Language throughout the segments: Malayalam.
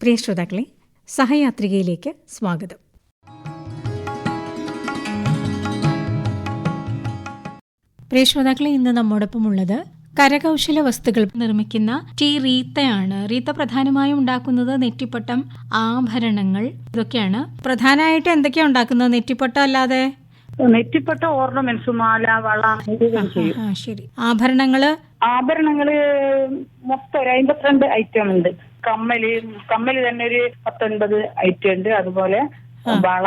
പ്രിയ ശ്രോതാക്കളെ സഹയാത്രികയിലേക്ക് സ്വാഗതം. പ്രിയ ശ്രോതാക്കളെ ഇന്ന് നമ്മോടൊപ്പം ഉള്ളത് കരകൗശല വസ്തുക്കൾ നിർമ്മിക്കുന്ന ടി റീത്തയാണ് റീത്ത പ്രധാനമായും ഉണ്ടാക്കുന്നത് നെറ്റിപ്പട്ടം ആഭരണങ്ങൾ ഇതൊക്കെയാണ്. പ്രധാനമായിട്ട് എന്തൊക്കെയാ ഉണ്ടാക്കുന്നത് നെറ്റിപ്പട്ടം അല്ലാതെ? നെറ്റിപ്പട്ട ഓർണമെന്റ്സ് മാല വള ശരി. ആഭരണങ്ങൾ? ആഭരണങ്ങൾ മൊത്തം ഒരു അമ്പത്തിരണ്ട് ഐറ്റം ഉണ്ട്. കമ്മൽ കമ്മൽ തന്നെ ഒരു പത്തൊൻപത് ഐറ്റം ഉണ്ട്. അതുപോലെ വള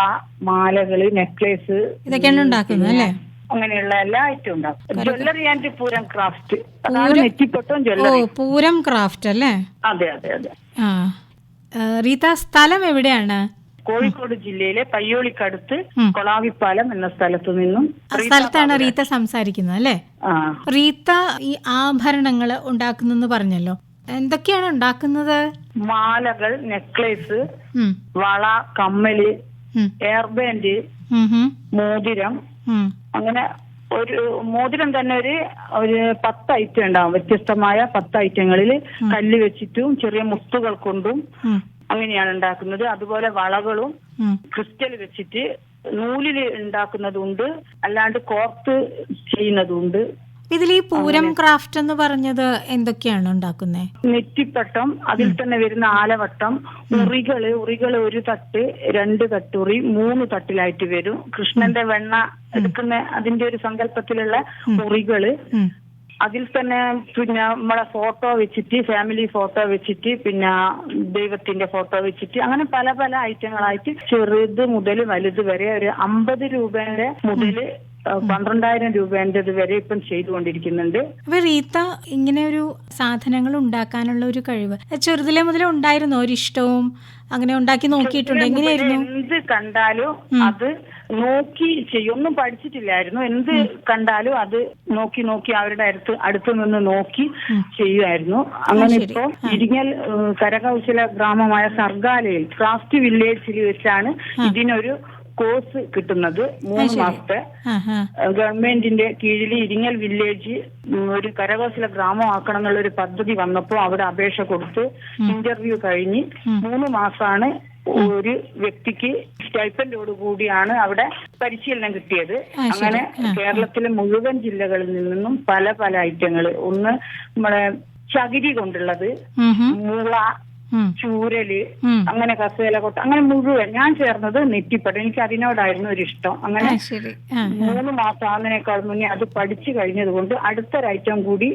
മാലകൾ നെക്ലേസ് ഇതൊക്കെയാണ് ഉണ്ടാക്കുന്നത് അല്ലേ? അങ്ങനെയുള്ള എല്ലാ ഐറ്റം ഉണ്ടാവും. ജ്വല്ലറി ആൻഡ് പൂരം ക്രാഫ്റ്റ് അതാണ് നെറ്റിപ്പട്ടവും ജ്വല്ലറി പൂരം ക്രാഫ്റ്റ് അല്ലേ? അതെ അതെ അതെ. ആ. റീത സ്ഥലം എവിടെയാണ്? കോഴിക്കോട് ജില്ലയിലെ പയ്യോളിക്കടുത്ത്. കൊളാവിപ്പാലം എന്ന സ്ഥലത്തു നിന്നും സ്ഥലത്താണ് റീത സംസാരിക്കുന്നത് അല്ലേ? ആ. റീത്ത ഈ ആഭരണങ്ങൾ ഉണ്ടാക്കുന്നെന്ന് പറഞ്ഞല്ലോ. എന്തൊക്കെയാണ് ഉണ്ടാക്കുന്നത്? മാലകൾ നെക്ലേസ് വള കമ്മൽ എയർബാൻഡ് മോതിരം. അങ്ങനെ ഒരു മോതിരം തന്നെ ഒരു ഒരു പത്ത് ഐറ്റം ഉണ്ടാവും. വ്യത്യസ്തമായ പത്ത് ഐറ്റങ്ങളിൽ കല്ല് വെച്ചിട്ടും ചെറിയ മുത്തുകൾ കൊണ്ടും അങ്ങനെയാണ് ഉണ്ടാക്കുന്നത്. അതുപോലെ വളകളും ക്രിസ്റ്റൽ വെച്ചിട്ട് നൂലിൽ ഉണ്ടാക്കുന്നതുണ്ട്. അല്ലാണ്ട് കോർത്ത് ചെയ്യുന്നതുണ്ട്. ഇതിൽ ഈ പൂരം ക്രാഫ്റ്റ് എന്ന് പറഞ്ഞത് എന്തൊക്കെയാണ് ഉണ്ടാക്കുന്നത് നെറ്റിപ്പട്ടം അതിൽ തന്നെ വരുന്ന ആലവട്ടം ഉറികൾ ഉറികൾ ഒരു തട്ട് രണ്ട് തട്ടുറി മൂന്ന് തട്ടിലായിട്ട് വരും. കൃഷ്ണന്റെ വെണ്ണ എടുക്കുന്ന അതിന്റെ ഒരു സങ്കല്പത്തിലുള്ള ഉറികൾ. അതിൽ തന്നെ പിന്നെ നമ്മളെ ഫോട്ടോ വെച്ചിട്ട് ഫാമിലി ഫോട്ടോ വെച്ചിട്ട് പിന്നെ ദൈവത്തിന്റെ ഫോട്ടോ വെച്ചിട്ട് അങ്ങനെ പല പല ഐറ്റങ്ങളായിട്ട് ചെറുത് മുതൽ വലുത് വരെ ഒരു അമ്പത് രൂപയുടെ മുതൽ പന്ത്രണ്ടായിരം രൂപേന്റെ വരെ ഇപ്പം ചെയ്തുകൊണ്ടിരിക്കുന്നുണ്ട്. അപ്പൊ റീത്ത ഇങ്ങനെ ഒരു സാധനങ്ങൾ ഉണ്ടാക്കാനുള്ള ഒരു കഴിവ് ചെറുതിലെ മുതൽ ഉണ്ടായിരുന്നോ? ഒരു ഇഷ്ടവും അങ്ങനെ ഉണ്ടാക്കി നോക്കിയിട്ടുണ്ട്. എങ്ങനെയായിരുന്നു? എന്ത് കണ്ടാലും അത് നോക്കി ചെയ്യൊന്നും ഒന്നും പഠിച്ചിട്ടില്ലായിരുന്നു. എന്ത് കണ്ടാലും അത് നോക്കി നോക്കി അവരുടെ അടുത്ത് അടുത്ത് നിന്ന് നോക്കി ചെയ്യുമായിരുന്നു. അങ്ങനെ ഇപ്പോ ഇരിങ്ങൽ കരകൗശല ഗ്രാമമായ സർഗാലയിൽ ക്രാഫ്റ്റ് വില്ലേജിൽ വെച്ചാണ് ഇതിനൊരു കോഴ്സ് കിട്ടുന്നത് മൂന്ന് മാസത്തെ. ഗവൺമെന്റിന്റെ കീഴിൽ ഇരിങ്ങൽ വില്ലേജ് ഒരു കരകൗശല ഗ്രാമമാക്കണം എന്നുള്ള ഒരു പദ്ധതി വന്നപ്പോൾ അവിടെ അപേക്ഷ കൊടുത്ത് ഇന്റർവ്യൂ കഴിഞ്ഞ് മൂന്ന് മാസമാണ് ഒരു വ്യക്തിക്ക് സ്റ്റൈപ്പൻഡോട് കൂടിയാണ് അവിടെ പരിശീലനം കിട്ടിയത്. അങ്ങനെ കേരളത്തിലെ മുഴുവൻ ജില്ലകളിൽ നിന്നും പല പല ഐറ്റങ്ങൾ ഒന്ന് നമ്മളെ ചകിരി കൊണ്ടുള്ളത് മുള ചൂരൽ അങ്ങനെ കസേല കൊട്ട അങ്ങനെ മുഴുവൻ. ഞാൻ ചേർന്നത് നെറ്റിപ്പടം. എനിക്ക് അതിനോടായിരുന്നു ഒരു ഇഷ്ടം. അങ്ങനെ മൂന്ന് മാസം ആകുന്നതിനേക്കാൾ മുന്നേ അത് പഠിച്ചു കഴിഞ്ഞത് കൊണ്ട് അടുത്തൊരൈറ്റം കൂടി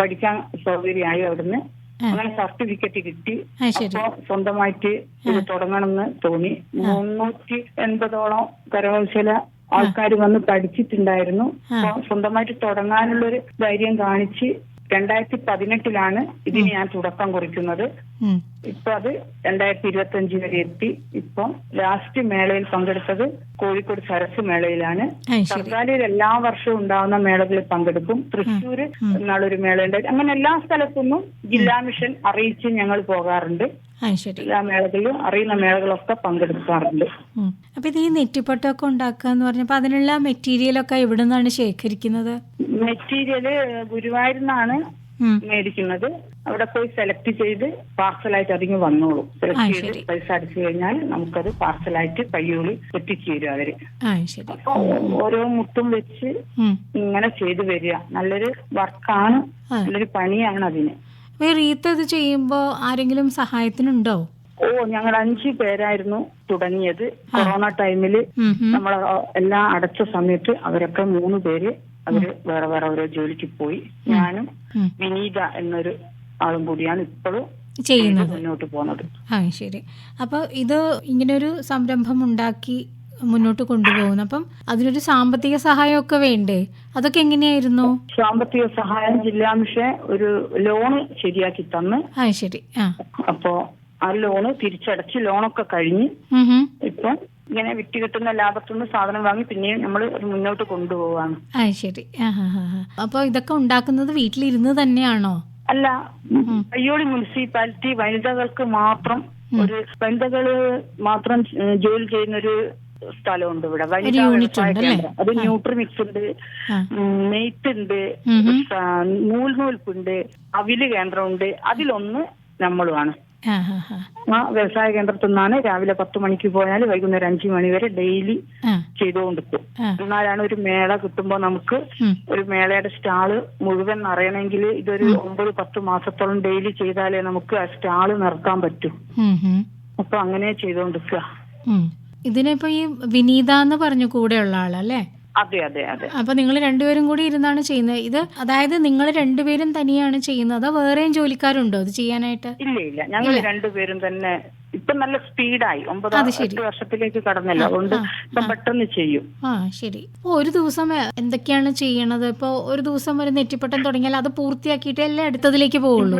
പഠിക്കാൻ സൗകര്യമായി അവിടുന്ന്. അങ്ങനെ സർട്ടിഫിക്കറ്റ് കിട്ടി. അപ്പൊ സ്വന്തമായിട്ട് ഇത് തുടങ്ങണമെന്ന് തോന്നി. മുന്നൂറ്റി എൺപതോളം കരകൗശല ആൾക്കാർ വന്ന് പഠിച്ചിട്ടുണ്ടായിരുന്നു. അപ്പൊ സ്വന്തമായിട്ട് തുടങ്ങാനുള്ളൊരു ധൈര്യം കാണിച്ച് രണ്ടായിരത്തി പതിനെട്ടിലാണ് ഇതിന് ഞാൻ തുടക്കം കുറിക്കുന്നത്. ഇപ്പൊ അത് രണ്ടായിരത്തി ഇരുപത്തി അഞ്ച് വരെ എത്തി. ഇപ്പൊ ലാസ്റ്റ് മേളയിൽ പങ്കെടുത്തത് കോഴിക്കോട് സരസ് മേളയിലാണ്. സർക്കാരിൽ എല്ലാ വർഷവും ഉണ്ടാവുന്ന മേളകളിൽ പങ്കെടുക്കും. തൃശ്ശൂര് മേള ഉണ്ടായി അങ്ങനെ എല്ലാ സ്ഥലത്തുനിന്നും ജില്ലാ മിഷൻ അറിയിച്ച് ഞങ്ങൾ പോകാറുണ്ട്. എല്ലാ മേളകളിലും അറിയുന്ന മേളകളൊക്കെ പങ്കെടുക്കാറുണ്ട്. അപ്പൊ ഇത് ഈ നെറ്റിപ്പട്ടൊക്കെ ഉണ്ടാക്കുക എന്ന് പറഞ്ഞപ്പോ അതിനുള്ള മെറ്റീരിയലൊക്കെ എവിടെ നിന്നാണ് ശേഖരിക്കുന്നത്? മെറ്റീരിയൽ ഗുരുവായൂരിന്നാണ് നിന്നാണ് മേടിക്കുന്നത്. അവിടെ പോയി സെലക്ട് ചെയ്ത് പാർസലായിട്ട് അതിങ്ങ് വന്നോളും. സെലക്ട് ചെയ്ത്. പൈസ അടിച്ചു കഴിഞ്ഞാൽ നമുക്കത് പാർസലായിട്ട് കയ്യോളി എത്തിച്ചു തരും അവർ അപ്പൊ ഓരോ മുട്ടും വെച്ച് ഇങ്ങനെ ചെയ്തു വരിക. നല്ലൊരു വർക്കാണ് നല്ലൊരു പണിയാണ് അതിന്. റീത്ത് ഇത് ചെയ്യുമ്പോ ആരെങ്കിലും സഹായത്തിനുണ്ടോ? ഓ ഞങ്ങൾ അഞ്ചു പേരായിരുന്നു തുടങ്ങിയത്. കൊറോണ ഉം. നമ്മൾ എല്ലാം അടച്ച സമയത്ത് അവരൊക്കെ മൂന്ന് പേര് അവർ വേറെ വേറെ ഓരോ ജോലിക്ക് പോയി. ഞാനും. വിനീത എന്നൊരു ആളും കൂടിയാണ് ഇപ്പോഴും ചെയ്യുന്നത്. മുന്നോട്ട് പോകുന്നത്. ആ ശരി. അപ്പൊ ഇത് ഇങ്ങനെ ഒരു സംരംഭം ഉണ്ടാക്കി മുന്നോട്ട് കൊണ്ടുപോകുന്നു. അപ്പം അതിനൊരു സാമ്പത്തിക സഹായം ഒക്കെ വേണ്ടേ? അതൊക്കെ എങ്ങനെയായിരുന്നു? സാമ്പത്തിക സഹായം ജില്ലാ മിഷൻ ഒരു ലോണ് ശരിയാക്കി തന്ന്. ആ ശരി. ആ. അപ്പോ ആ ലോണ് തിരിച്ചടച്ച് ലോണൊക്കെ കഴിഞ്ഞ്. ഇപ്പം ഇങ്ങനെ വിറ്റ് കിട്ടുന്ന ലാഭത്തുനിന്ന് സാധനം വാങ്ങി പിന്നെയും നമ്മൾ മുന്നോട്ട് കൊണ്ടുപോവാണ്. ആ ശരി. അപ്പൊ ഇതൊക്കെ ഉണ്ടാക്കുന്നത് വീട്ടിലിരുന്ന് തന്നെയാണോ? അല്ല അയ്യോളി മുനിസിപ്പാലിറ്റി വനിതകൾക്ക് മാത്രം ഒരു വനിതകൾ മാത്രം ജോലി ചെയ്യുന്ന ഒരു സ്ഥലമുണ്ട് ഇവിടെ. വനിതാ വ്യവസായ? കേന്ദ്രം. അത് ന്യൂട്രിമിക്സ് ഉണ്ട്. നെയ്ത്ത് ഉണ്ട് ഉം. ഉം. നൂൽ നൂൽപ്പുണ്ട് അവിൽ കേന്ദ്രമുണ്ട്. അതിലൊന്ന് നമ്മളുമാണ്. ആ വ്യവസായ കേന്ദ്രത്തിൽ നിന്നാണ് രാവിലെ പത്ത് മണിക്ക് പോയാൽ വൈകുന്നേരം അഞ്ചു മണി വരെ ഡെയിലി ചെയ്തുകൊണ്ടിരിക്കും. എന്നാലാണ് ഒരു മേള കിട്ടുമ്പോൾ നമുക്ക് ഒരു മേളയുടെ സ്റ്റാൾ മുഴുവൻ നിറയണമെങ്കിൽ ഇതൊരു ഒമ്പത് പത്ത് മാസത്തോളം ഡെയിലി ചെയ്താലേ നമുക്ക് ആ സ്റ്റാൾ നിർത്താൻ പറ്റൂ. അപ്പൊ അങ്ങനെ ചെയ്തുകൊണ്ടിരിക്കുക. ഇതിനിപ്പോ ഈ വിനീത എന്ന് പറഞ്ഞു കൂടെയുള്ള ആളല്ലേ? അതെ അതെ അതെ. അപ്പൊ നിങ്ങൾ രണ്ടുപേരും കൂടി ഇരുന്നാണ് ചെയ്യുന്നത്. ഇത് അതായത് നിങ്ങൾ രണ്ടുപേരും തനിയാണ് ചെയ്യുന്നത് അതോ വേറെയും ജോലിക്കാരുണ്ടോ അത് ചെയ്യാനായിട്ട്? ഇല്ല ഇല്ല. ഞങ്ങൾ രണ്ടുപേരും തന്നെ ഇപ്പൊ നല്ല സ്പീഡായി. ഒമ്പത് എട്ട് വർഷത്തിലേക്ക് കടന്നല്ലോ. അതുകൊണ്ട് ഇപ്പൊ പെട്ടെന്ന് ചെയ്യും. ആ ശരി. ഇപ്പൊ ഒരു ദിവസം എന്തൊക്കെയാണ് ചെയ്യണത്? ഇപ്പൊ ഒരു ദിവസം ഒരു നെറ്റിപ്പട്ടം തുടങ്ങിയാൽ അത് പൂർത്തിയാക്കിയിട്ടല്ലേ അടുത്തതിലേക്ക് പോവുള്ളൂ?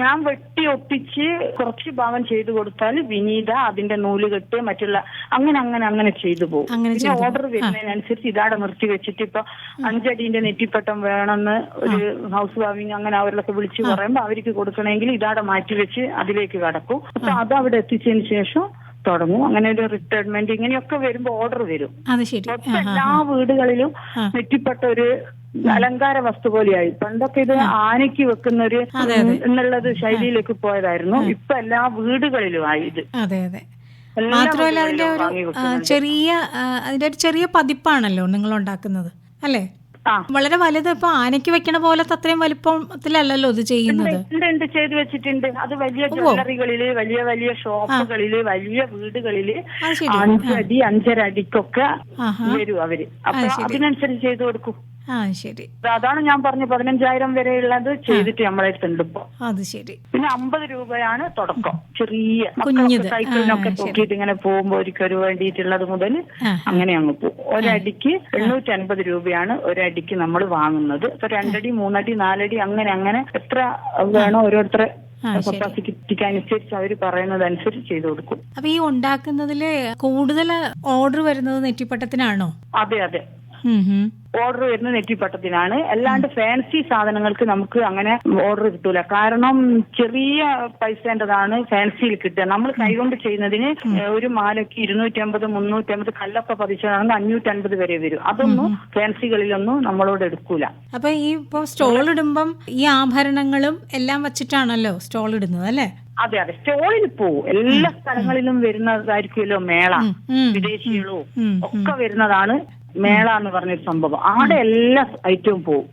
ഞാൻ വെട്ടി ഒപ്പിച്ച് കുറച്ച് ഭാവം ചെയ്തു കൊടുത്താൽ വിനീത അതിന്റെ നൂൽ കെട്ട് മറ്റുള്ള അങ്ങനെ അങ്ങനെ അങ്ങനെ ചെയ്തു പോകും. പിന്നെ ഓർഡർ വരുന്നതിനനുസരിച്ച് ഇതാടെ നിർത്തി വെച്ചിട്ട് ഇപ്പൊ അഞ്ചടീന്റെ നെറ്റിപ്പട്ടം വേണമെന്ന് ഒരു ഹൗസ് വാമിങ് അങ്ങനെ അവരിലൊക്കെ വിളിച്ച് പറയുമ്പോ അവർക്ക് കൊടുക്കണമെങ്കിൽ ഇതാടെ മാറ്റി വെച്ച് അതിലേക്ക് കടക്കും. അപ്പൊ അത് അവിടെ എത്തിച്ചതിന് ശേഷം തുടങ്ങും. അങ്ങനെ ഒരു റിട്ടയർമെന്റ് ഇങ്ങനെയൊക്കെ വരുമ്പോ ഓർഡർ വരും. എല്ലാ വീടുകളിലും നെറ്റിപ്പട്ട ഒരു അലങ്കാര വസ്തു പോലെയായി. പണ്ടൊക്കെ ഇത് ആനയ്ക്ക് വെക്കുന്ന ഒരു എന്നുള്ളത് ശൈലിയിലേക്ക് പോയതായിരുന്നു. ഇപ്പൊ എല്ലാ വീടുകളിലുമായി ഇത്. അതെ അതെ. മാത്രമല്ല അതിന്റെ ഒരു. ചെറിയ അതിന്റെ ഒരു ചെറിയ പതിപ്പാണല്ലോ നിങ്ങൾ ഉണ്ടാക്കുന്നത് അല്ലേ വളരെ വലുത് ഇപ്പൊ ആനയ്ക്ക് വെക്കണ പോലെ അത്രയും വലിപ്പത്തിലല്ലല്ലോ ഇത് ചെയ്യുന്നത്. ചെയ്തു വെച്ചിട്ടുണ്ട്. അത് വലിയ ജ്വല്ലറികളിൽ വലിയ വലിയ ഷോപ്പുകളിൽ വലിയ വീടുകളിൽ അഞ്ചടി അഞ്ചര അടിക്കൊക്കെ ആഹാ. വരും അവർ. അപ്പൊ അതിനനുസരിച്ച് ചെയ്തു കൊടുക്കും. ആ ശരി. അതാണ് ഞാൻ പറഞ്ഞു പതിനഞ്ചായിരം വരെയുള്ളത് ചെയ്തിട്ട് നമ്മളെ അടുത്തുണ്ട് ഇപ്പൊ അത് ശരി. പിന്നെ അമ്പത് രൂപയാണ് തുടക്കം. ചെറിയ. മക്കളൊക്കെ സൈക്കിളിനൊക്കെ തൂക്കിയിട്ട് ഇങ്ങനെ പോകുമ്പോ ഒരിക്കൽ വേണ്ടിയിട്ടുള്ളത് മുതൽ അങ്ങനെ അങ്ങ് പോകും. ഒരടിക്ക് എണ്ണൂറ്റി അൻപത് രൂപയാണ് ഒരടിക്ക് നമ്മൾ വാങ്ങുന്നത്. ഇപ്പൊ രണ്ടടി മൂന്നടി നാലടി അങ്ങനെ അങ്ങനെ എത്ര വേണോ ഓരോരുത്തരെ ആ, ശരി. കപ്പാസിറ്റിക്ക് അനുസരിച്ച് അവർ പറയുന്നത് അനുസരിച്ച് ചെയ്തു കൊടുക്കും. അപ്പൊ ഈ ഉണ്ടാക്കുന്നതിൽ കൂടുതൽ ഓർഡർ വരുന്നത് നെറ്റിപ്പട്ടത്തിനാണോ? അതെ അതെ. ഓർഡർ വരുന്ന നെറ്റിപ്പട്ടത്തിനാണ്. അല്ലാണ്ട് ഫാൻസി സാധനങ്ങൾക്ക് നമുക്ക് അങ്ങനെ ഓർഡർ കിട്ടൂല. കാരണം ചെറിയ പൈസേണ്ടതാണ് ഫാൻസിയിൽ കിട്ടുക. നമ്മൾ കൈകൊണ്ട് ചെയ്യുന്നതിന് ഒരു മാലയ്ക്ക് ഇരുന്നൂറ്റമ്പത് മുന്നൂറ്റമ്പത് കല്ലൊക്കെ പതിച്ചതാണെങ്കിൽ അഞ്ഞൂറ്റമ്പത് വരെ വരും. അതൊന്നും ഫാൻസികളിലൊന്നും നമ്മളോട് എടുക്കൂല. അപ്പൊ ഈ ഇപ്പൊ സ്റ്റോൾ ഇടുമ്പം ഈ ആഭരണങ്ങളും എല്ലാം വെച്ചിട്ടാണല്ലോ സ്റ്റോൾ ഇടുന്നത് അല്ലേ? അതെ അതെ. സ്റ്റോളിൽ പോവും. എല്ലാ സ്ഥലങ്ങളിലും വരുന്നതായിരിക്കുമല്ലോ മേള. വിദേശികളും ഒക്കെ വരുന്നതാണ് മേള എന്ന് പറഞ്ഞൊരു സംഭവം. അവിടെ എല്ലാ ഐറ്റവും പോവും.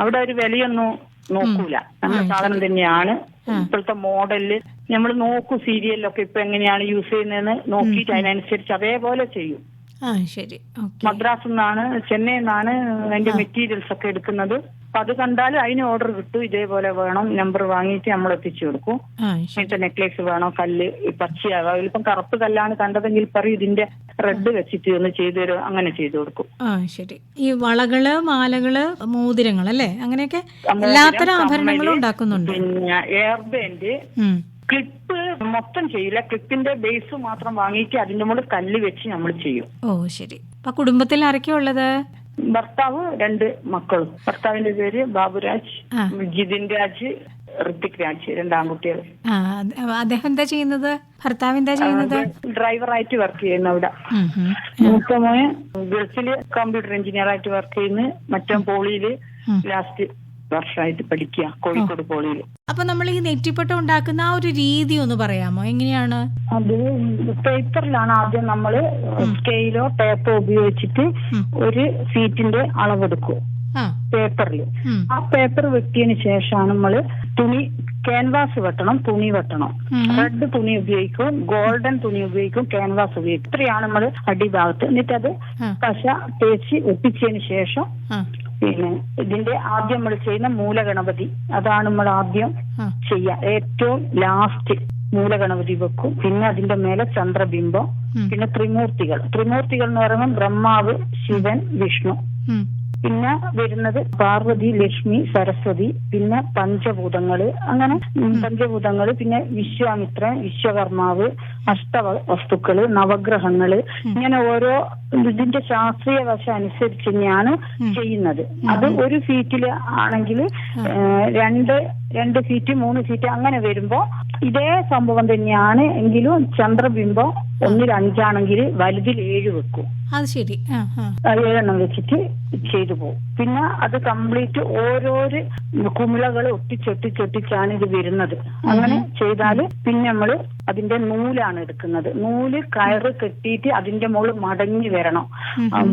അവിടെ ഒരു വിലയൊന്നും നോക്കൂല. നല്ല സാധനം തന്നെയാണ്. ഇപ്പോഴത്തെ മോഡലിൽ നമ്മൾ നോക്കും സീരിയലിലൊക്കെ ഇപ്പൊ എങ്ങനെയാണ് യൂസ് ചെയ്യുന്നതെന്ന് നോക്കിയിട്ട് അതിനനുസരിച്ച് അതേപോലെ ചെയ്യും. ശരി. ഓക്കെ. മദ്രാസിൽ നിന്നാണ് ചെന്നൈയിൽ നിന്നാണ് അതിന്റെ മെറ്റീരിയൽസ് ഒക്കെ എടുക്കുന്നത്. അപ്പൊ അത് കണ്ടാൽ അതിന് ഓർഡർ കിട്ടും. ഇതേപോലെ വേണം നമ്പർ വാങ്ങിയിട്ട് നമ്മൾ എത്തിച്ചു കൊടുക്കും. ഇങ്ങനത്തെ നെക്ലേസ് വേണോ കല്ല് പച്ചയാകാം ഇപ്പം കറുപ്പ് കല്ലാണ് കണ്ടതെങ്കിൽ പറയും ഇതിന്റെ റെഡ് വെച്ചിട്ട് ഒന്ന് ചെയ്തു തരും അങ്ങനെ ചെയ്തു കൊടുക്കും. ആ ശരി. ഈ വളകൾ മാലകൾ മോതിരങ്ങൾ അല്ലേ? അങ്ങനെയൊക്കെ എല്ലാത്തരം ആഭരണങ്ങളും ഉണ്ടാക്കുന്നുണ്ട്. പിന്നെ എയർബാൻഡ്. ക്ലിപ്പ് മൊത്തം ചെയ്യില്ല. ക്ലിപ്പിന്റെ ബേസ് മാത്രം വാങ്ങിയിട്ട് അതിന്റെ മുകളിൽ കല്ല് വെച്ച് നമ്മൾ ചെയ്യും. ഓ ശരി. അപ്പൊ കുടുംബത്തിൽ ആരൊക്കെയാ ഉള്ളത്? ഭർത്താവ് രണ്ട് മക്കളും. ഭർത്താവിന്റെ പേര് ബാബുരാജ്. ജിതിൻ രാജ് ഋത്തിക് രാജ് രണ്ട് ആൺകുട്ടികൾ ആ അത് അദ്ദേഹം എന്താ ചെയ്യുന്നത്? ഭർത്താവ് എന്താ ചെയ്യുന്നത്? ഡ്രൈവറായിട്ട് വർക്ക് ചെയ്യുന്ന അവിടെ. ഉം. ഗൾഫിൽ കമ്പ്യൂട്ടർ എഞ്ചിനീയർ ആയിട്ട് വർക്ക് ചെയ്യുന്നു. മറ്റേ പോളിയിൽ ലാസ്റ്റ് വർഷമായിട്ട് പഠിക്കുക കോഴിക്കോട് പോളിയിൽ. അപ്പൊ നമ്മൾ ഈ നെറ്റിപ്പട്ടം ഉണ്ടാക്കുന്ന ആ ഒരു രീതി ഒന്ന് പറയാമോ? എങ്ങനെയാണ്? അത് പേപ്പറിലാണ് ആദ്യം നമ്മൾ സ്കെയിലോ ടേപ്പോ ഉപയോഗിച്ചിട്ട് ഒരു സീറ്റിന്റെ അളവെടുക്കും പേപ്പറിൽ. ആ പേപ്പർ വെട്ടിയതിന് ശേഷമാണ് നമ്മൾ തുണി ക്യാൻവാസ് വെട്ടണം തുണി വെട്ടണം. റെഡ് തുണി ഉപയോഗിക്കും ഗോൾഡൻ തുണി ഉപയോഗിക്കും ക്യാൻവാസ് ഉപയോഗിക്കും. ഇത്രയാണ് നമ്മൾ അടിഭാഗത്ത്. എന്നിട്ട് അത് ആ. പശ തേച്ച് ഒപ്പിച്ചതിന് ശേഷം പിന്നെ ഇതിന്റെ ആദ്യം നമ്മൾ ചെയ്യുന്ന മൂലഗണപതി. അതാണ് നമ്മൾ ആദ്യം ചെയ്യുക ഏറ്റവും ലാസ്റ്റ് മൂലഗണപതി വെക്കും. പിന്നെ അതിന്റെ മേലെ ചന്ദ്രബിംബം. പിന്നെ ത്രിമൂർത്തികൾ. ത്രിമൂർത്തികൾ എന്ന് പറയുമ്പോൾ ബ്രഹ്മാവ് ശിവൻ വിഷ്ണു. പിന്നെ വരുന്നത് പാർവതി ലക്ഷ്മി സരസ്വതി പിന്നെ പഞ്ചഭൂതങ്ങൾ. അങ്ങനെ പഞ്ചഭൂതങ്ങൾ പിന്നെ വിശ്വാമിത്രൻ വിശ്വകർമാവ് അഷ്ട വസ്തുക്കൾ നവഗ്രഹങ്ങൾ. ഇങ്ങനെ ഓരോ ഇതിന്റെ ശാസ്ത്രീയ വശ അനുസരിച്ച് തന്നെയാണ് ചെയ്യുന്നത്. അത് ഒരു സീറ്റിൽ ആണെങ്കിൽ രണ്ട് രണ്ട് സീറ്റ് മൂന്ന് സീറ്റ് അങ്ങനെ വരുമ്പോ ഇതേ സംഭവം തന്നെയാണ് എങ്കിലും ചന്ദ്രബിംബം ഒന്നിൽ അഞ്ചാണെങ്കിൽ വലുതിൽ ഏഴ് വെക്കും. അത് ശരി. ഏഴെണ്ണം വെച്ചിട്ട് ചെയ്തു പോകും. പിന്നെ അത് കംപ്ലീറ്റ് ഓരോരോ കുമിളകൾ ഒട്ടിച്ചൊട്ടിച്ചൊട്ടിച്ചാണ് ഇത് വരുന്നത്. അങ്ങനെ ചെയ്താൽ പിന്നെ നമ്മൾ അതിന്റെ നൂലാണ് എടുക്കുന്നത്. നൂൽ കയറ് കെട്ടിയിട്ട് അതിന്റെ മുകളിൽ മടങ്ങി വരണം.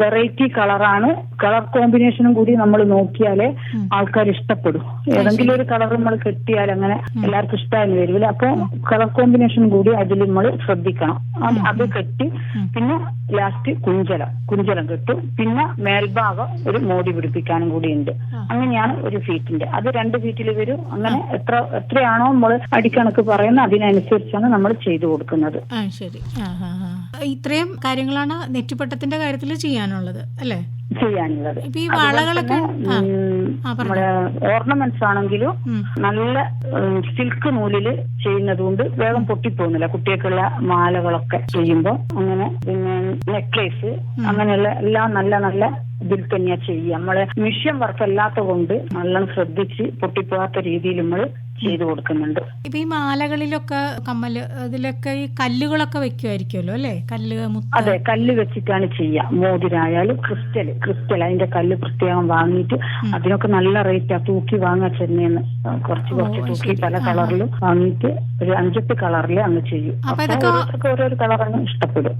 വെറൈറ്റി കളറാണ്. കളർ കോമ്പിനേഷനും കൂടി നമ്മൾ നോക്കിയാലേ ആൾക്കാർ ഇഷ്ടപ്പെടും. ഏതെങ്കിലും ഒരു കളർ നമ്മൾ കെട്ടിയാൽ അങ്ങനെ എല്ലാവർക്കും ഇഷ്ടമായി വരില്ല. അപ്പൊ കളർ കോമ്പിനേഷൻ കൂടി അതിൽ നമ്മൾ ശ്രദ്ധിക്കണം. അത് അത് കെട്ടി പിന്നെ ലാസ്റ്റ് കുഞ്ചലം. കുഞ്ചലം കെട്ടും. പിന്നെ മേൽഭാഗം ഒരു മോടി പിടിപ്പിക്കാനും കൂടി ഉണ്ട്. അങ്ങനെയാണ് ഒരു ഫീറ്റിന്റെ. അത് രണ്ട് ഫീറ്റിൽ വരും. അങ്ങനെ എത്ര എത്രയാണോ നമ്മൾ അടിക്കണക്ക് പറയുന്നത് അതിനനുസരിച്ചാണ് നമ്മൾ ചെയ്തു കൊടുക്കുന്നത്. ശരി. ഇത്രയും കാര്യങ്ങളാണ് നെറ്റിപ്പട്ടത്തിന്റെ കാര്യത്തിൽ ചെയ്യാനുള്ളത് അല്ലേ? ചെയ്യാനുള്ളത്. ഈ വളകളൊക്കെ. നമ്മുടെ ഓർണമെന്റ്സ് ആണെങ്കിലും നല്ല സിൽക്ക് നൂലിൽ ചെയ്യുന്നതുകൊണ്ട് വേഗം പൊട്ടിപ്പോകുന്നില്ല. കുട്ടികൾക്കുള്ള മാലകളൊക്കെ ചെയ്യുമ്പോൾ അങ്ങനെ പിന്നെ നെക്ലേസ് അങ്ങനെയുള്ള എല്ലാം നല്ല നല്ല ഇതിൽ തന്നെയാ ചെയ്യുക. നമ്മളെ മിഷ്യൻ വർക്ക് അല്ലാത്ത കൊണ്ട് നല്ലോണം ശ്രദ്ധിച്ച് പൊട്ടിപ്പോകാത്ത രീതിയിൽ നമ്മൾ ചെയ്തു കൊടുക്കുന്നുണ്ട്. ഇപ്പൊ ഈ മാലകളിലൊക്കെ കമ്മൽ അതിലൊക്കെ ഈ കല്ലുകളൊക്കെ വെക്കുമായിരിക്കുമല്ലോ അല്ലെ? കല്ല് അതെ കല്ല് വെച്ചിട്ടാണ് ചെയ്യുക മോതിരായാലും ക്രിസ്റ്റൽ ക്രിസ്റ്റൽ അതിന്റെ കല്ല് പ്രത്യേകം വാങ്ങിയിട്ട് അതിനൊക്കെ നല്ല റേറ്റാ. തൂക്കി വാങ്ങാ ചെന്നേന്ന്. കുറച്ച് കുറച്ച് തൂക്കി പല കളറിലും വാങ്ങിയിട്ട് ഒരു അഞ്ചെട്ട് കളറിൽ അങ്ങ് ചെയ്യും. ഓരോരുത്തർക്ക് ഓരോരോ കളറാണ് ഇഷ്ടപ്പെടും.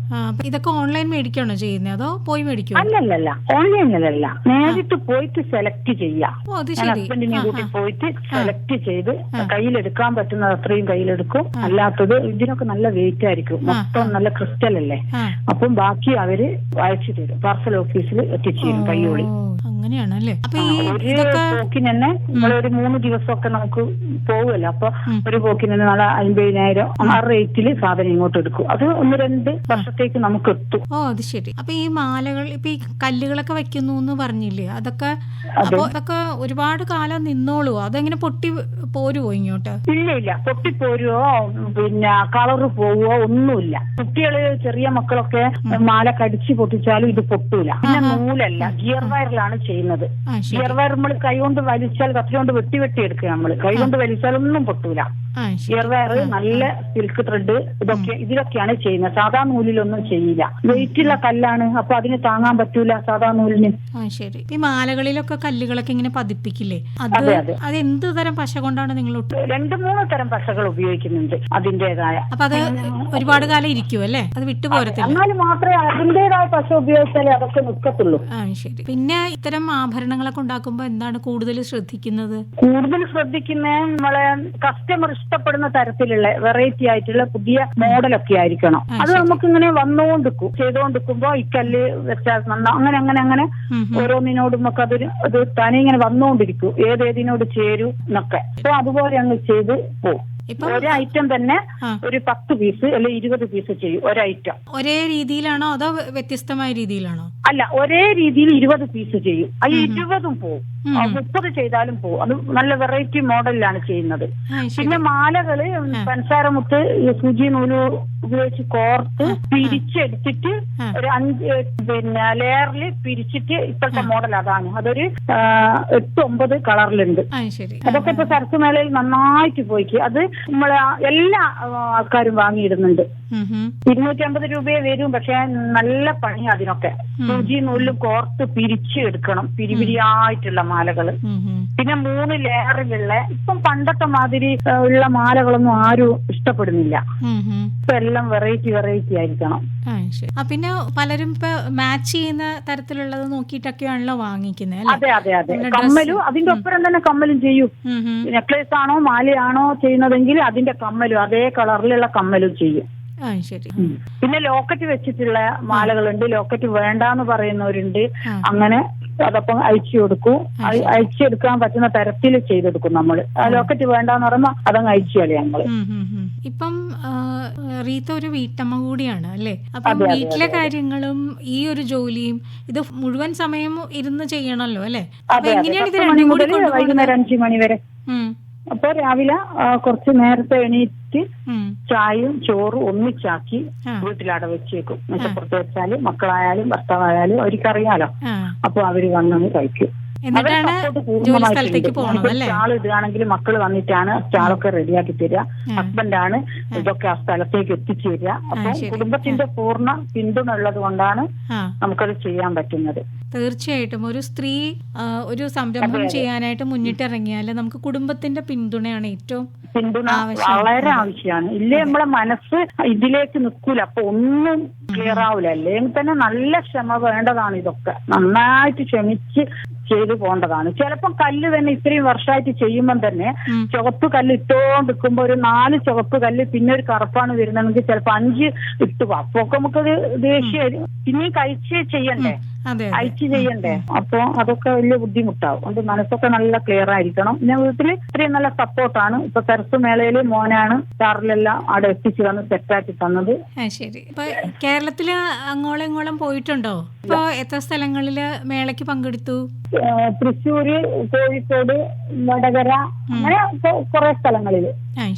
ഇതൊക്കെ ഓൺലൈൻ മേടിക്കാണോ ചെയ്യുന്നത് അതോ പോയി മേടിക്കും അല്ലല്ലല്ല ഓൺലൈനിലല്ല. നേരിട്ട് പോയിട്ട് സെലക്ട് ചെയ്യാം. ഹസ്ബൻഡിനെ കൂട്ടി പോയിട്ട് സെലക്ട് ചെയ്ത് കയ്യിലെടുക്കാൻ പറ്റുന്ന അത്രയും കയ്യിലെടുക്കും. അല്ലാത്തത് ഇതിനൊക്കെ നല്ല വെയിറ്റ് ആയിരിക്കും. മൊത്തം നല്ല ക്രിസ്റ്റൽ അല്ലേ? അപ്പം ബാക്കി അവർ അയച്ചു തരും. പാർസൽ ഓഫീസിൽ എത്തിച്ചു തരും കയ്യോളി. ഓ അങ്ങനെയാണല്ലേ? അപ്പൊ ഒരു പോക്കിന് തന്നെ നമ്മളൊരു മൂന്ന് ദിവസമൊക്കെ നമുക്ക് പോകുമല്ലോ അപ്പൊ ഒരു പോക്കിന് തന്നെ നാളെ അൻപതിനായിരം ആ റേറ്റിൽ സാധനം ഇങ്ങോട്ട് എടുക്കും. അത് ഒന്ന് രണ്ട് വർഷത്തേക്ക് നമുക്ക് എത്തും. ഓ അത് ശരി. അപ്പൊ ഈ മാലകൾ ഇപ്പൊ ഈ കല്ലുകളൊക്കെ വെക്കുന്നു എന്ന് പറഞ്ഞില്ലേ? അതൊക്കെ അപ്പൊ അതൊക്കെ ഒരുപാട് കാലം നിന്നോളൂ. അതെങ്ങനെ പൊട്ടി പോരുവോ ഇങ്ങോട്ട്? ഇല്ല ഇല്ല പൊട്ടിപ്പോരുവോ പിന്നെ കളറ് പോവോ ഒന്നുമില്ല. കുട്ടികൾ ചെറിയ മക്കളൊക്കെ മാല കടിച്ചു പൊട്ടിച്ചാലും ഇത് പൊട്ടൂല. പിന്നെ നൂലല്ല ഗിയർ വയറിലാണ് ചെയ്യുന്നത്. ഗിയർ വയർ നമ്മൾ കൈകൊണ്ട് വലിച്ചാൽ കത്തി കൊണ്ട് വെട്ടി വെട്ടി എടുക്കുക നമ്മൾ. കൈകൊണ്ട് വലിച്ചാൽ ഒന്നും പൊട്ടൂല. ഗിയർ വയർ നല്ല സിൽക്ക് ത്രെഡ് ഇതൊക്കെ ഇതിലൊക്കെയാണ് ചെയ്യുന്നത്. സാധാ നൂലിലൊന്നും ചെയ്യില്ല. വെയിറ്റ് ഉള്ള കല്ലാണ് അപ്പൊ അതിന് താങ്ങാൻ പറ്റൂല സാധാ നൂലിന്. ശരി. ഈ മാലകളിലൊക്കെ കല്ലുകളൊക്കെ ഇങ്ങനെ പതിപ്പിക്കില്ലേ? അത് അതെ, അതെ. അത് എന്ത് തരം പശ കൊണ്ടാണ് നിങ്ങൾ ഒട്ടി രണ്ട് മൂന്ന് തരം പശകൾ ഉപയോഗിക്കുന്നുണ്ട് അതിന്റേതായ അപ്പൊ അത് ഒരുപാട് കാലം ഇരിക്കും അല്ലേ? അത് വിട്ടുപോരത്തില്ല എന്നാൽ മാത്രമേ അതിന്റേതായ പശ ഉപയോഗിച്ചാലേ അതൊക്കെ നിൽക്കത്തുള്ളൂ ആ ശരി. പിന്നെ ഇത്തരം ആഭരണങ്ങളൊക്കെ ഉണ്ടാക്കുമ്പോ എന്താണ് കൂടുതൽ ശ്രദ്ധിക്കുന്നത്? കൂടുതൽ ശ്രദ്ധിക്കുന്ന നമ്മളെ കസ്റ്റമർ ഇഷ്ടപ്പെടുന്ന തരത്തിലുള്ള വെറൈറ്റി ആയിട്ടുള്ള പുതിയ മോഡലൊക്കെ ആയിരിക്കണം. അത് നമുക്ക് ഇങ്ങനെ വന്നുകൊണ്ടിരിക്കും ചെയ്തുകൊണ്ടിരിക്കുമ്പോ ഇക്കല്ല് കല്ല് വെച്ചാൽ നന്നാ അങ്ങനെ അങ്ങനെ അങ്ങനെ. ഓരോന്നിനോടും നമുക്ക് അതൊരു അത് തനി ഇങ്ങനെ വന്നുകൊണ്ടിരിക്കും ഏതേതിനോട് ചേരും എന്നൊക്കെ. അപ്പൊ അതുപോലെ അങ്ങ് ചെയ്ത് പോകും ഒരു ഐറ്റം തന്നെ ഒരു പത്ത് പീസ് അല്ലെങ്കിൽ ഇരുപത് പീസ് ചെയ്യും ഒരൈറ്റം ഒരേ രീതിയിലാണോ അതോ വ്യത്യസ്തമായ രീതിയിലാണോ? അല്ല ഒരേ രീതിയിൽ ഇരുപത് പീസ് ചെയ്യും. അത് ഇരുപതും പോവും. ആ, മുപ്പത് ചെയ്താലും പോവും. അത് നല്ല വെറൈറ്റി മോഡലിലാണ് ചെയ്യുന്നത്. പിന്നെ മാലകൾ പഞ്ചസാര മുത്ത് സൂചി നൂൽ ഉപയോഗിച്ച് കോർത്ത് പിരിച്ചെടുത്തിട്ട് ഒരു അഞ്ച് പിന്നെ ലെയറിൽ പിരിച്ചിട്ട് ഇപ്പോഴത്തെ മോഡൽ അതാണ്. അതൊരു ആ, എട്ട് ഒമ്പത് കളറിലുണ്ട് അതൊക്കെ ഇപ്പൊ സരസ്മേളയിൽ നന്നായിട്ട് പോയിക്ക്. അത് നമ്മളെ എല്ലാ ആൾക്കാരും വാങ്ങിയിടുന്നുണ്ട്. ഇരുന്നൂറ്റമ്പത് ഉം. ഇരുന്നൂറ്റി അമ്പത് രൂപയെ വരും പക്ഷെ നല്ല പണി അതിനൊക്കെ. സൂചി നൂലും കോർത്ത് പിരിച്ച് എടുക്കണം പിരിപിരിയായിട്ടുള്ള ഉം. പിന്നെ മൂന്ന് ലെയറിലുള്ള ഇപ്പം പണ്ടത്തെ മാതിരി ഉള്ള മാലകളൊന്നും ആരും ഇഷ്ടപ്പെടുന്നില്ല. ഇപ്പൊ എല്ലാം വെറൈറ്റി വെറൈറ്റി ആയിരിക്കണം. പിന്നെ പലരും ഇപ്പൊ മാച്ച് ചെയ്യുന്ന തരത്തിലുള്ളത് നോക്കിയിട്ടൊക്കെയാണല്ലോ വാങ്ങിക്കുന്നത് അതെ അതെ അതെ. കമ്മലും അതിന്റെ ഒപ്പം തന്നെ കമ്മലും ചെയ്യും. നെക്ലേസ് ആണോ മാലയാണോ ചെയ്യുന്നതെങ്കിൽ അതിന്റെ കമ്മലും അതേ കളറിലുള്ള കമ്മലും ചെയ്യും. ശരി. പിന്നെ ലോക്കറ്റ് വെച്ചിട്ടുള്ള മാലകളുണ്ട്. ലോക്കറ്റ് വേണ്ടാന്ന് പറയുന്നവരുണ്ട്. അങ്ങനെ അതൊപ്പം അയച്ചു കൊടുക്കും. അയ- അയച്ചെടുക്കാൻ പറ്റുന്ന തരത്തിൽ ചെയ്തെടുക്കും നമ്മൾ. ആ ലോക്കറ്റ് വേണ്ടാന്ന് പറയുമ്പോ അതങ്ങ് അയച്ചു കളയാം നമ്മൾ. ഇപ്പം റീത്ത ഒരു വീട്ടമ്മ കൂടിയാണ് അല്ലേ? അപ്പം വീട്ടിലെ കാര്യങ്ങളും ഈ ഒരു ജോലിയും ഇത് മുഴുവൻ സമയം ഇരുന്ന് ചെയ്യണല്ലോ അല്ലേ? അപ്പൊ എങ്ങനെയാണ് ഇത് രണ്ടും കൂടി വൈകുന്നേരം അഞ്ചു മണി വരെ. അപ്പൊ രാവിലെ കുറച്ച് നേരത്തെ എണീറ്റ് ചായയും ചോറും ഒന്നിച്ചാക്കി ആ. വീട്ടിലവിടെ വെച്ചേക്കും. മേശപ്പുറത്ത് വെച്ചാൽ മക്കളായാലും ഭർത്താവായാലും അവർക്കറിയാലോ. അപ്പൊ അവർ വന്നങ്ങ് കഴിക്കും. എന്നിട്ടാണ് ജോലി സ്ഥലത്തേക്ക് പോകണം അല്ലേ? സ്റ്റാൾ ഇടുകയാണെങ്കിൽ മക്കൾ വന്നിട്ടാണ് സ്റ്റാളൊക്കെ റെഡിയാക്കി തരിക. ഹസ്ബൻഡാണ് ഇതൊക്കെ ആ സ്ഥലത്തേക്ക് എത്തിച്ചു തരിക അപ്പൊ കുടുംബത്തിന്റെ പൂർണ പിന്തുണ ഉള്ളത് കൊണ്ടാണ് നമുക്കത് ചെയ്യാൻ പറ്റുന്നത്. തീർച്ചയായിട്ടും. ഒരു സ്ത്രീ ഒരു സംരംഭം ചെയ്യാനായിട്ട് മുന്നിട്ടിറങ്ങിയാൽ നമുക്ക് കുടുംബത്തിന്റെ പിന്തുണയാണ് ഏറ്റവും പിന്തുണ വളരെ ആവശ്യമാണ്. ഇല്ലേ നമ്മളെ മനസ്സ് ഇതിലേക്ക് നിൽക്കൂല അപ്പൊ ഒന്നും ക്ലിയർ ആവില്ല അല്ലെങ്കിൽ തന്നെ നല്ല ക്ഷമ വേണ്ടതാണ് ഇതൊക്കെ. നന്നായിട്ട് ക്ഷമിച്ച് ചെയ്തു പോകേണ്ടതാണ് ചിലപ്പോൾ കല്ല് തന്നെ ഇത്രയും വർഷമായിട്ട് ചെയ്യുമ്പോൾ തന്നെ. ചുവപ്പ് കല്ല് ഇട്ടോണ്ടിരിക്കുമ്പോ ഒരു നാല് ചുവപ്പ് കല്ല് പിന്നെ ഒരു കറുപ്പാണ് വരുന്നതെങ്കിൽ ചിലപ്പോ അഞ്ച് ഇട്ടു പോകും അപ്പൊ നമുക്കത് ദേഷ്യം. പിന്നെയും കഴിച്ച് ചെയ്യണ്ടേ അയച്ചു ചെയ്യണ്ടേ? അപ്പോ അതൊക്കെ വലിയ ബുദ്ധിമുട്ടാവും. അതുകൊണ്ട് മനസ്സൊക്കെ നല്ല ക്ലിയർ ആയിരിക്കണം. പിന്നെ വീട്ടിൽ ഇത്രയും നല്ല സപ്പോർട്ടാണ് ഇപ്പൊ സരസ് മേളയിൽ മോനാണ് കാറിലെല്ലാം അവിടെ എത്തിച്ചു തന്ന് സെറ്റാക്കി തന്നത്. ശരി. ഇപ്പൊ കേരളത്തിൽ അങ്ങോളം ഇങ്ങോളം പോയിട്ടുണ്ടോ? ഇപ്പൊ എത്ര സ്ഥലങ്ങളിൽ മേളയ്ക്ക് പങ്കെടുത്തു? തൃശ്ശൂര് കോഴിക്കോട് വടകര അങ്ങനെ കൊറേ സ്ഥലങ്ങളിൽ.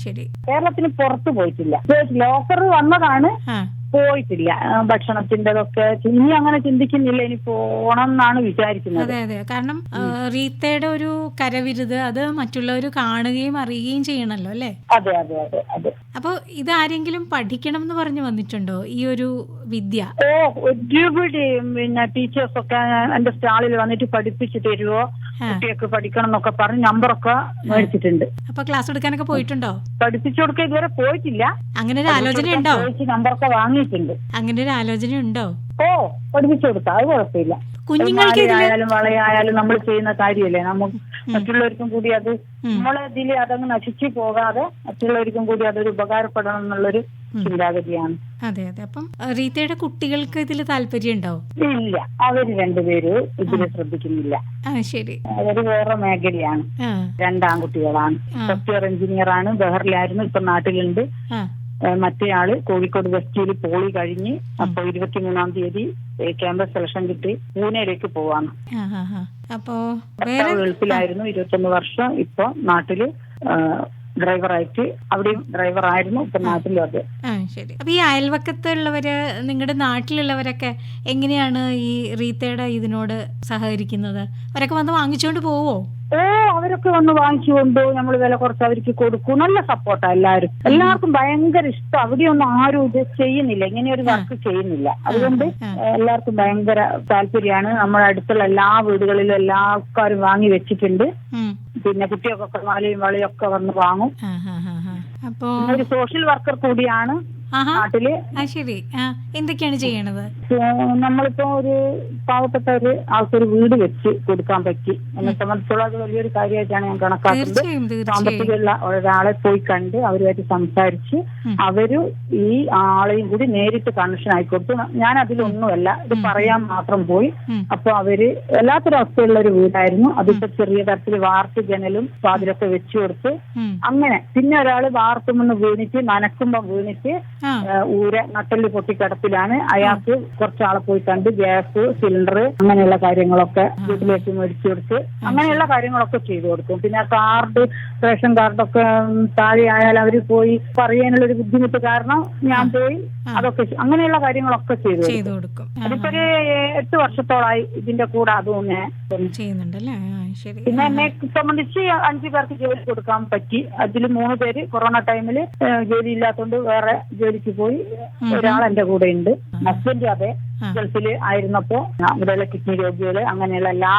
ശരി. കേരളത്തിന് പുറത്ത് പോയിട്ടില്ല. ലോക്കർ വന്നതാണ്. പോയിട്ടില്ല. ഭക്ഷണത്തിന്റെതൊക്കെ ഇനി അങ്ങനെ ചിന്തിക്കുന്നില്ല. ഇനി പോണം എന്നാണ് വിചാരിക്കുന്നത്. അതെ അതെ. കാരണം റീത്തയുടെ ഒരു കരവിരുത് അത് മറ്റുള്ളവർ കാണുകയും അറിയുകയും ചെയ്യണല്ലോ അല്ലേ? അതെ അതെ അതെ അതെ. അപ്പോൾ ഇത് ആരെങ്കിലും പഠിക്കണം എന്ന് പറഞ്ഞു വന്നിട്ടുണ്ടോ ഈ ഒരു വിദ്യ? ഓ ഒരുപടി പിന്നെ ടീച്ചേഴ്സ് ഒക്കെ എന്റെ സ്റ്റാളിൽ വന്നിട്ട് പഠിപ്പിച്ചു തരുവോ? ആ. കുട്ടിയൊക്കെ പഠിക്കണം എന്നൊക്കെ പറഞ്ഞ് നമ്പറൊക്കെ മേടിച്ചിട്ടുണ്ട്. അപ്പൊ ക്ലാസ് എടുക്കാനൊക്കെ പോയിട്ടുണ്ടോ? പഠിപ്പിച്ചു കൊടുക്കാൻ ഇതുവരെ പോയിട്ടില്ല. അങ്ങനെ ഒരു ആലോചന ഉണ്ടോ നമ്പറൊക്കെ വാങ്ങിയിട്ടുണ്ട്. അങ്ങനെ ഒരു ആലോചന ഉണ്ടോ ഓ പഠിപ്പിച്ചു കൊടുക്കാം അത് കുഴപ്പമില്ല. കുഞ്ഞുങ്ങൾക്ക് ആയാലും വളയായാലും നമ്മൾ ചെയ്യുന്ന കാര്യമല്ലേ? നമുക്ക് മറ്റുള്ളവർക്കും കൂടി അത് നമ്മളെ ഇതിൽ അതങ്ങ് നശിച്ചു പോകാതെ മറ്റുള്ളവർക്കും കൂടി അതൊരു ഉപകാരപ്പെടണം എന്നുള്ളൊരു ചിന്താഗതിയാണ്. അതെ അതെ. അപ്പം റീതയുടെ റീത്തയുടെ കുട്ടികൾക്ക് ഇതിൽ താല്പര്യം ഇല്ല അവർ രണ്ടുപേരും ഇതിനെ ശ്രദ്ധിക്കുന്നില്ല. ശരി. അവർ വേറെ മേഖലയാണ്. രണ്ടാം കുട്ടികളാണ്. സോഫ്റ്റ്വെയർ എഞ്ചിനീയർ ആണ്. ബഹറിലായിരുന്നു ഇപ്പൊ നാട്ടിലുണ്ട്. മറ്റേ ആൾ മറ്റേയാൾ കോഴിക്കോട് വെസ്റ്റിൽ പോളി കഴിഞ്ഞ് അപ്പൊ ഇരുപത്തിമൂന്നാം തീയതി ക്യാമ്പസ് സെലക്ഷൻ കിട്ടി പൂനെയിലേക്ക് പോവാണ്. അപ്പോ ഗൾഫിലായിരുന്നു ഇരുപത്തൊന്ന് വർഷം ഇപ്പൊ നാട്ടിൽ ഡ്രൈവറായിട്ട് അവിടെയും ഡ്രൈവറായിരുന്നു ഇപ്പൊ നാട്ടിലും അത്. ശരി. അപ്പൊ ഈ അയൽവക്കത്തുള്ളവര് നിങ്ങളുടെ നാട്ടിലുള്ളവരൊക്കെ എങ്ങനെയാണ് ഈ റീത്തയുടെ ഇതിനോട് സഹകരിക്കുന്നത്? അവരൊക്കെ വന്ന് വാങ്ങിച്ചുകൊണ്ട് പോവോ? ഓ അവരൊക്കെ വന്ന് വാങ്ങിച്ചു കൊണ്ടു. നമ്മൾ വില കുറച്ച് അവർക്ക് കൊടുക്കും. നല്ല സപ്പോർട്ടാ എല്ലാവരും. എല്ലാവർക്കും ഭയങ്കര ഇഷ്ടം. അവിടെയൊന്നും ആരും ഇത് ചെയ്യുന്നില്ല. ഇങ്ങനെ ഒരു വർക്ക് ചെയ്യുന്നില്ല. അതുകൊണ്ട് എല്ലാവർക്കും ഭയങ്കര താല്പര്യമാണ്. നമ്മുടെ അടുത്തുള്ള എല്ലാ വീടുകളിലും എല്ലാ ആൾക്കാരും വാങ്ങി വെച്ചിട്ടുണ്ട്. പിന്നെ കുട്ടികൾക്കൊക്കെ മാലയും ഒക്കെ വന്ന് വാങ്ങും. ഒരു സോഷ്യൽ വർക്കർ കൂടിയാണ്. നാട്ടിൽ. ശരി. എന്തൊക്കെയാണ് ചെയ്യണത്? നമ്മളിപ്പോ ഒരു പാവപ്പെട്ട ഒരു ആൾക്കൊരു വീട് വെച്ച് കൊടുക്കാൻ പറ്റി. എന്നെ സംബന്ധിച്ചുള്ള അത് വലിയൊരു കാര്യമായിട്ടാണ് ഞാൻ കണക്കാക്കുന്നത്. സാമ്പത്തികമുള്ള ഒരാളെ പോയി കണ്ട് അവരുമായിട്ട് സംസാരിച്ച് അവർ ഈ ആളെയും കൂടി നേരിട്ട് കണക്ഷൻ ആയിക്കൊടുത്തു ഞാൻ അതിലൊന്നുമല്ല ഇത് പറയാൻ മാത്രം പോയി. അപ്പൊ അവർ വല്ലാത്തൊരവസ്ഥയുള്ള ഒരു വീടായിരുന്നു. അതിപ്പോ ചെറിയ തരത്തിൽ വാർത്ത് ജനലും പാതിരൊക്കെ വെച്ചു കൊടുത്ത് അങ്ങനെ പിന്നെ ഒരാൾ വാർത്തുമെന്ന് വീണിച്ച് നനക്കുമ്പോ വീണിട്ട് ഏഹ് ഊര നട്ടൽ പൊട്ടിക്കിടപ്പിലാണ് അയാൾക്ക് കുറച്ചാളെ പോയി കണ്ട് ഗ്യാസ് സിലിണ്ടർ അങ്ങനെയുള്ള കാര്യങ്ങളൊക്കെ വീട്ടിലേക്ക് മേടിച്ചു കൊടുത്ത് അങ്ങനെയുള്ള കാര്യങ്ങളൊക്കെ ചെയ്തു കൊടുക്കും. പിന്നെ കാർഡ് റേഷൻ കാർഡൊക്കെ താഴെ ആയാൽ അവർ പോയി പറയാനുള്ള ഒരു ബുദ്ധിമുട്ട് കാരണം ഞാൻ പോയി അതൊക്കെ അങ്ങനെയുള്ള കാര്യങ്ങളൊക്കെ ചെയ്തു കൊടുക്കും. അതിപ്പോ ഒരു എട്ട് വർഷത്തോളായി ഇതിന്റെ കൂടെ അതും ഞാൻ ചെയ്യുന്നുണ്ടല്ലേ? പിന്നെ എന്നെ സംബന്ധിച്ച് അഞ്ചു പേർക്ക് ജോലി കൊടുക്കാൻ പറ്റി. അതിൽ മൂന്ന് പേര് കൊറോണ ടൈമിൽ ജോലി ഇല്ലാത്തതുകൊണ്ട് വേറെ ജോലിക്ക് പോയി ഒരാൾ എന്റെ കൂടെ ഉണ്ട്. ഹസ്ബൻഡ് അതെ ഗൾഫിൽ ആയിരുന്നപ്പോ അവിടെയുള്ള കിഡ്നി രോഗികൾ അങ്ങനെയുള്ള എല്ലാ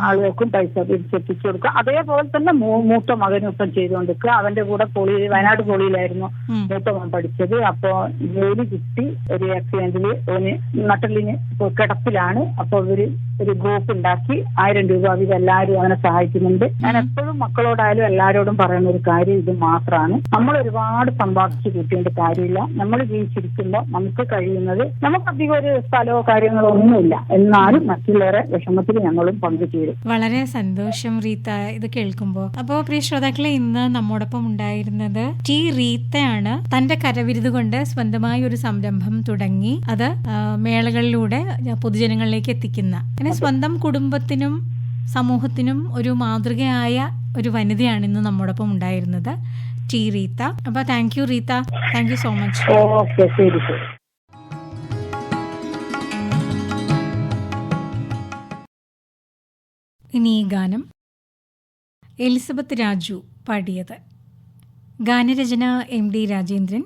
ആളുകൾക്കും പൈസ തിരിച്ചെത്തിച്ചു കൊടുക്കുക. അതേപോലെ തന്നെ മൂത്ത മകനൊപ്പം ചെയ്തുകൊണ്ടിരിക്കുക. അവന്റെ കൂടെ പോളി വയനാട് പോളിയിലായിരുന്നു. മൂത്ത മകൻ പഠിച്ചത്. അപ്പോ ജോലി കിട്ടി. ഒരു ആക്സിഡന്റിൽ ഓന് നട്ടലിന് കിടപ്പിലാണ്. അപ്പൊ ഇവർ ഒരു ഗ്രൂപ്പ് ഉണ്ടാക്കി. ആയിരം രൂപ അവർ എല്ലാവരും അവനെ സഹായിക്കുന്നുണ്ട്. ഞാൻ എപ്പോഴും മക്കളോടായാലും എല്ലാവരോടും പറയുന്ന ഒരു കാര്യം ഇത് മാത്രമാണ്. നമ്മൾ ഒരുപാട് സമ്പാദിച്ച് കിട്ടേണ്ട കാര്യമില്ല. നമ്മൾ ജീവിച്ചിരിക്കുമ്പോൾ നമുക്ക് കഴിയുന്നത് നമുക്കധികം ഒരു സ്ഥലമോ കാര്യങ്ങളോ ഒന്നുമില്ല. എന്നാലും മറ്റുള്ളവരെ വിഷമത്തിൽ ഞങ്ങളും പങ്കെടുക്കും വരും വളരെ സന്തോഷം റീത്ത ഇത് കേൾക്കുമ്പോൾ അപ്പോൾ പ്രിയ ശ്രോതാക്കളെ ഇന്ന് നമ്മോടൊപ്പം ഉണ്ടായിരുന്നത് ടി റീത്തയാണ്. തന്റെ കരവിരുത് കൊണ്ട് സ്വന്തമായി ഒരു സംരംഭം തുടങ്ങി. അത് മേളകളിലൂടെ പൊതുജനങ്ങളിലേക്ക് എത്തിക്കുന്ന. അങ്ങനെ സ്വന്തം കുടുംബത്തിനും സമൂഹത്തിനും ഒരു മാതൃകയായ ഒരു വനിതയാണ് ഇന്ന് നമ്മോടൊപ്പം ഉണ്ടായിരുന്നത് ടി റീത്ത. അപ്പൊ thank you Reetha. Thank you so much. Okay. ശരി ശരി. ഇനി ഈ ഗാനം എലിസബത്ത് രാജു പാടിയത്. ഗാനരചന എം ഡി രാജേന്ദ്രൻ.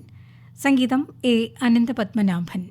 സംഗീതം എ അനന്തപത്മനാഭൻ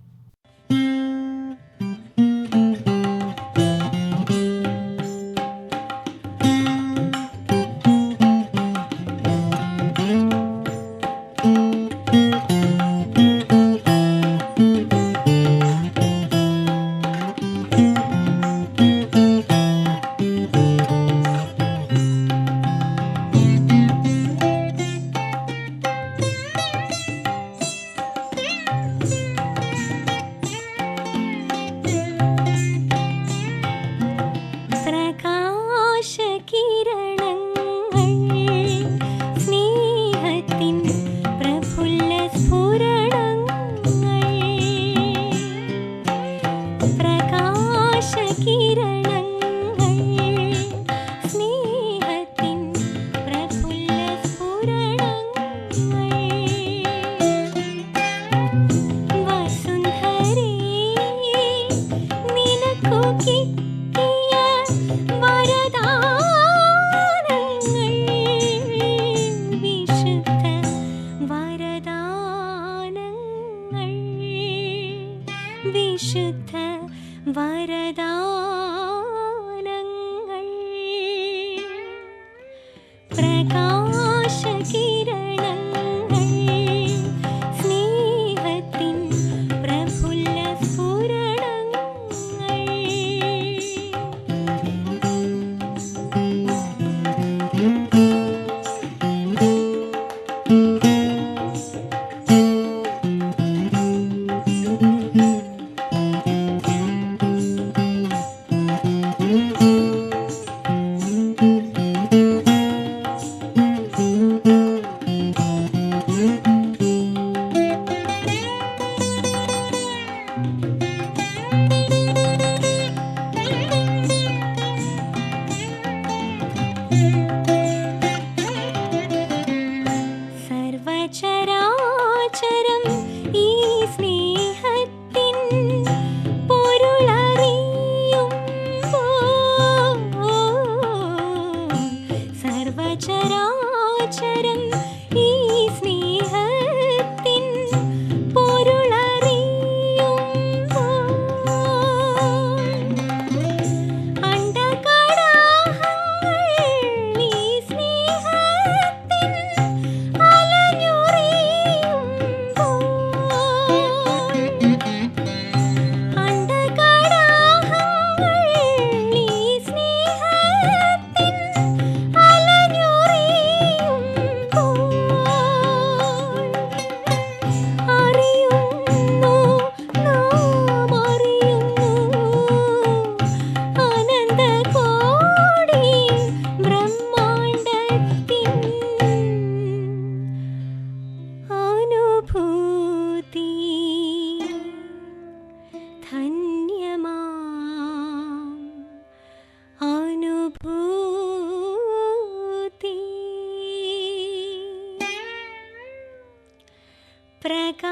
प्रकाशकिरण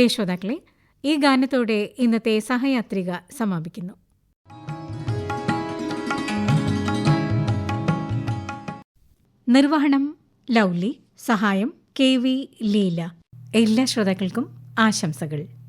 പ്രിയ ശ്രോതാക്കളെ ഈ ഗാനത്തോടെ ഇന്നത്തെ സഹയാത്രിക സമാപിക്കുന്നു. നിർവഹണം ലൗലി സഹായം കെ വി ലീല. എല്ലാ ശ്രോതാക്കൾക്കും ആശംസകൾ.